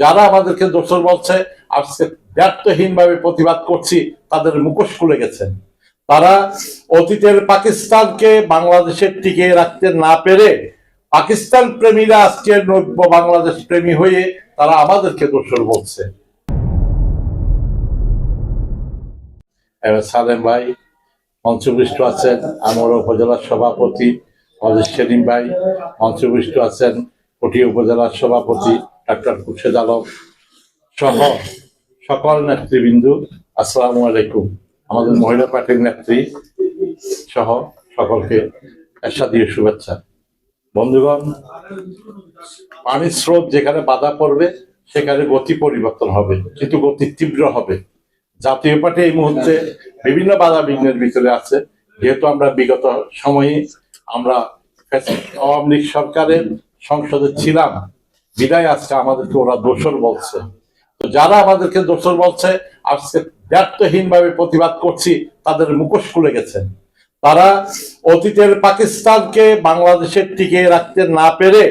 যারা আমাদেরকে দোষর বলছে, আজকে ব্যর্থহীন ভাবে প্রতিবাদ করছি, তাদের মুখোশ খুলে গেছে। তারা অতীতের পাকিস্তানকে বাংলাদেশের টিকে রাখতে না পেরে পাকিস্তান প্রেমীরা আজকে নব্য বাংলাদেশ প্রেমী হয়ে তারা আমাদেরকে দোষর বলছে। এবার সালেম ভাই মঞ্চবৃষ্ট আছেন আমার উপজেলার সভাপতি অজিত সেলিম ভাই মঞ্চবৃষ্ট আছেন কটি উপজেলার সভাপতি ডাক্তার খুরশেদ আলম সহ সকল নেতৃবৃন্দু, আসসালামু আলাইকুম। আমাদের মহিলা পার্টির নেত্রী সহ সকলকে দিয়ে শুভেচ্ছা। বন্ধুগণ, পানির স্রোত যেখানে বাধা পড়বে, সেখানে গতি পরিবর্তন হবে, কিন্তু গতি তীব্র হবে। জাতীয় পার্টি এই মুহূর্তে বিভিন্ন বাধা বিঘ্নের ভিতরে আছে। যেহেতু আমরা বিগত সময়ে আমরা আওয়ামী লীগ সরকারের সংসদে ছিলাম বিদায় আজকে আমাদেরকে, ওরা দোষর বলছে। তো যারা আমাদেরকে দোষর বলছে, আজকে ব্যর্থহীন ভাবে প্রতিবাদ করছি, তাদের মুখোশ খুলে গেছে। তারা অতীতের পাকিস্তানকে বাংলাদেশের টিকে রাখতে না পেরে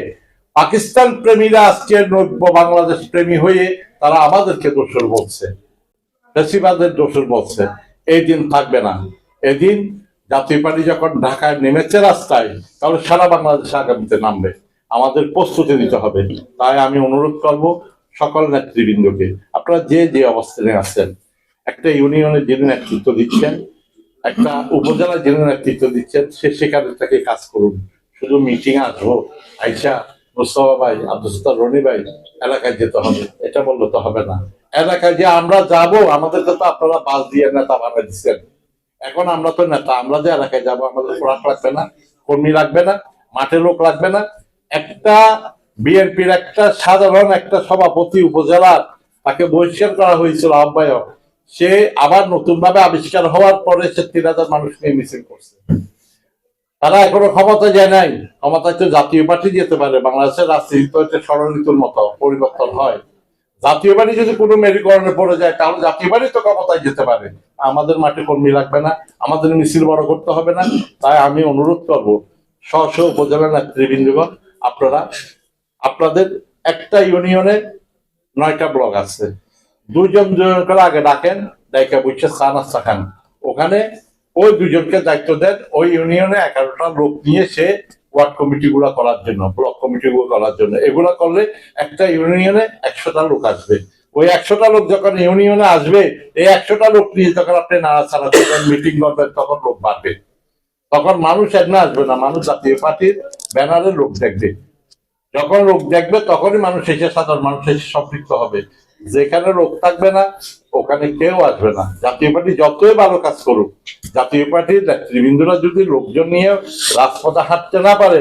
পাকিস্তান প্রেমীরা আজকে নব্য বাংলাদেশ প্রেমী হয়ে তারা আমাদেরকে দোষর বলছে। ফেসিবাদের দোষর বলছে। এই দিন থাকবে না। এদিন জাতীয় পার্টি যখন ঢাকায় নেমেছে রাস্তায়, তাহলে সারা বাংলাদেশ আগামীতে নামবে। আমাদের প্রস্তুতি দিতে হবে। তাই আমি অনুরোধ করব সকল নেতৃবৃন্দকে, আপনারা যে যে অবস্থানে আছেন, একটা ইউনিয়নে যিনি নেতৃত্ব দিচ্ছেন, একটা উপজেলা যিনি নেতৃত্ব দিচ্ছেন, সে সেখানে থেকে কাজ করুন। শুধু মিটিং আসব, আইসা মুস্তফা ভাই, আব্দুল সত্তার রনি ভাই, এলাকায় যেতে হবে, এটা বললে তো হবে না। এলাকায় যে আমরা যাব, আমাদেরকে তো আপনারা বাস দিয়ে নেতা বানাই দিচ্ছেন। এখন আমরা তো নেতা, আমরা যে এলাকায় যাব, আমাদের খোরাক লাগবে না, কর্মী লাগবে না, মাঠে লোক লাগবে না একটা বিএনপির একটা সাধারণ একটা সভাপতি উপজেলার তাকে বহিষ্কার করা হয়েছিল আহ্বায়ক। সে আবার নতুন ভাবে আবিষ্কার হওয়ার পরে সে তিন হাজার মানুষ নিয়ে মিছিল করছে। তারা এখনও ক্ষমতা যায় নাই। ক্ষমতায় তো জাতীয় পার্টি যেতে পারে। বাংলাদেশের রাজনীতি তো ষড়ঋতুর মতো পরিবর্তন হয়। জাতীয় বাড়ি যদি কোনো মেরুকরণে পড়ে যায়, তাহলে জাতীয় বাড়ি তো ক্ষমতায় যেতে পারে। আমাদের মাঠে কর্মী লাগবে না। আমাদের মিছিল বড় করতে হবে না। তাই আমি অনুরোধ করব স্ব উপজেলা নেতৃবৃন্দগণ আপনারা, আপনাদের একটা ইউনিয়নে নয়টা ব্লক আছে। দুজন দুজন করে আগে ডাকেন, ডাইকা বুঝছে চা নাস্তা খান। ওখানে ওই দুজনকে দায়িত্ব দেন, ওই ইউনিয়নে এগারোটা লোক নিয়ে সে ওয়ার্ড কমিটি গুলা করার জন্য, ব্লক কমিটি গুলো করার জন্য। এগুলা করলে একটা ইউনিয়নে একশোটা লোক আসবে। ওই একশোটা লোক যখন ইউনিয়নে আসবে, এই একশোটা লোক নিয়ে যখন আপনি নাড়াচাড়া করবেন, মিটিং করবেন, তখন লোক বাড়বে। তখন মানুষ এমনি আসবে না, মানুষ জাতীয় পার্টির ব্যানারে লোক দেখবে। যখন লোক দেখবে, তখনই মানুষ এসে সাধারণ মানুষ এসে সম্পৃক্ত হবে। যেখানে লোক থাকবে না, ওখানে কেউ আসবে না। জাতীয় পার্টি যতই ভালো কাজ করুক, জাতীয় পার্টির নেতৃবৃন্দরা যদি লোকজন নিয়ে রাজপথে হাঁটতে না পারে,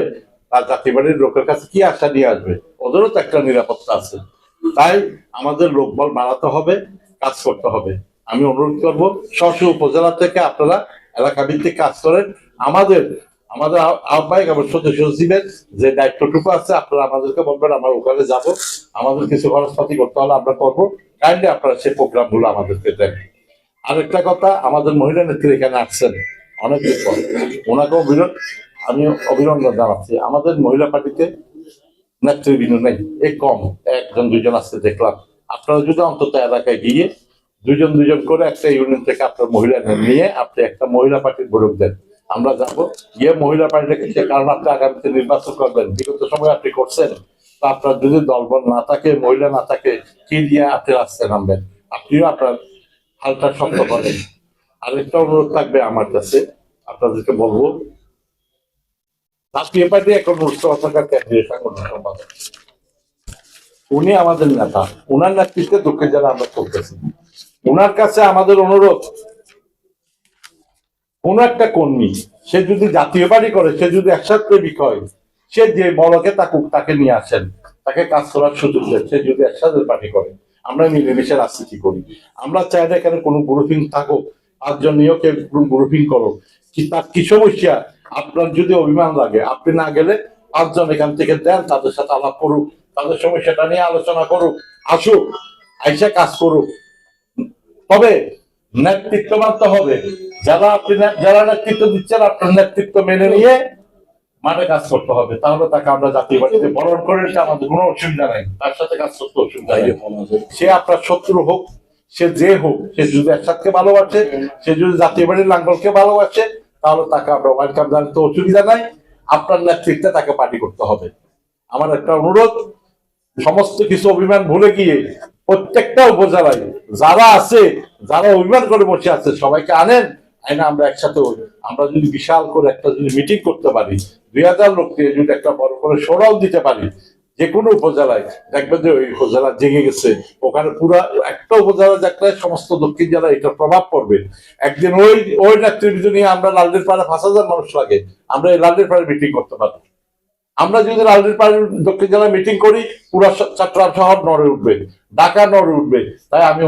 তার জাতীয় পার্টির লোকের কাছে কি আশা নিয়ে আসবে? ওদেরও তো একটা নিরাপত্তা আছে। তাই আমাদের লোকবল বাড়াতে হবে, কাজ করতে হবে। আমি অনুরোধ করব স্ব উপজেলা থেকে আপনারা এলাকা ভিত্তিক কাজ করেন। আমাদের আমাদের আহ- আহ্বায়ক এবং সদস্য সচিবের যে দায়িত্বটুকু আছে, আপনারা আমাদেরকে বলবেন, আমরা ওখানে যাব। আমাদের কিছু খরচপাতি করতে হলে আমরা করব। কাইন্ডলি আপনারা সেই প্রোগ্রামগুলো আমাদেরকে দেন। আরেকটা কথা, আমাদের মহিলা নেত্রী এখানে আসছেন অনেকদিন পর। ওনাকে অভিনন্দন আমি অভিনন্দন জানাচ্ছি। আমাদের মহিলা পার্টিতে নেতৃবৃন্দ নেই, এ কম। একজন, দুজন আসতে দেখলাম। আপনারা যদি অন্তত এলাকায় গিয়ে দুজন দুজন করে একটা ইউনিয়ন থেকে আপনার মহিলা নিয়ে আপনি একটা মহিলা পার্টির গড়ে দেন। আমরা যাব। গিয়ে মহিলা পার্টিটাকে কারণ আপনি আগামীতে নির্বাচন করবেন। বিগত সময় আপনি করছেন। আপনার যদি দলবল না থাকে, মহিলা না থাকে, কি দিয়ে আপনি রাস্তায় নামবেন? আপনিও আপনার হালটা শক্ত করেন। আরেকটা অনুরোধ থাকবে আমার কাছে। আপনাদেরকে বলব জাতীয় পার্টি এখন সম্পাদক। উনি আমাদের নেতা। উনার নেতৃত্বে দক্ষিণ জেলা আমরা চলতেছি। উনার কাছে আমাদের অনুরোধ, কোন একটা কর্মী, সে যদি জাতীয় বাড়ি করে, সে যদি একসাথে হয়, সে যে বড়কে তাকুক, তাকে নিয়ে আসেন, তাকে কাজ করার সুযোগ দেন, সে যদি একসাথে পার্টি করে, আমরা মিলেমিশে রাজনীতি করি। আমরা চাই না এখানে কোনো গ্রুপিং থাকুক, পাঁচজন নিয়েও কেউ গ্রুপিং করো তার কি সমস্যা? আপনার যদি অভিমান লাগে, আপনি না গেলে পাঁচজন এখান থেকে দেন, তাদের সাথে আলাপ করুক, তাদের সমস্যাটা নিয়ে আলোচনা করুক, আসুক, আইসা কাজ করুক। তবে নেতৃত্ব মানতে হবে। যারা আপনি যারা নেতৃত্ব দিচ্ছেন, আপনার নেতৃত্ব মেনে নিয়ে মাঠে কাজ করতে হবে। তাহলে তাকে আমরা জাতীয় পার্টিতে বরণ করে আমাদের কোনো অসুবিধা নাই। তার সাথে কাজ করতে অসুবিধা সে আপনার শত্রু হোক, সে যে হোক, সে যদি একসাথে ভালোবাসে, সে যদি জাতীয় পার্টির লাঙ্গলকে ভালোবাসে, তাহলে তাকে আমরা ওয়েলকাম জানাতে অসুবিধা নাই। আপনার নেতৃত্বে তাকে পার্টি করতে হবে। আমার একটা অনুরোধ, সমস্ত কিছু অভিমান ভুলে গিয়ে প্রত্যেকটা উপজেলায় যারা আছে, যারা অভিমান করে বসে আছে, সবাইকে আনেন। আইনা আমরা একসাথে আমরা যদি বিশাল করে একটা যদি মিটিং করতে পারি, দুই হাজার লোক দিয়ে যদি একটা বড় করে সরাও দিতে পারি, যে কোনো উপজেলায়, দেখবেন যে ওই উপজেলা জেগে গেছে। ওখানে পুরা একটা উপজেলা দেখলে সমস্ত দক্ষিণ জেলায় এটার প্রভাব পড়বে। একদিন ওই ওই নেতৃত্ব নিয়ে আমরা লালদের পাড়ে পাঁচ হাজার মানুষ লাগে। আমরা এই লালদের পাড়ে মিটিং করতে পারব। আমরা যদি রাজনীতি দক্ষিণ জেলায় মিটিং করি, পুরো চট্টগ্রাম শহর নড়ে উঠবে। ঢাকা নড়ে উঠবে। তাই আমি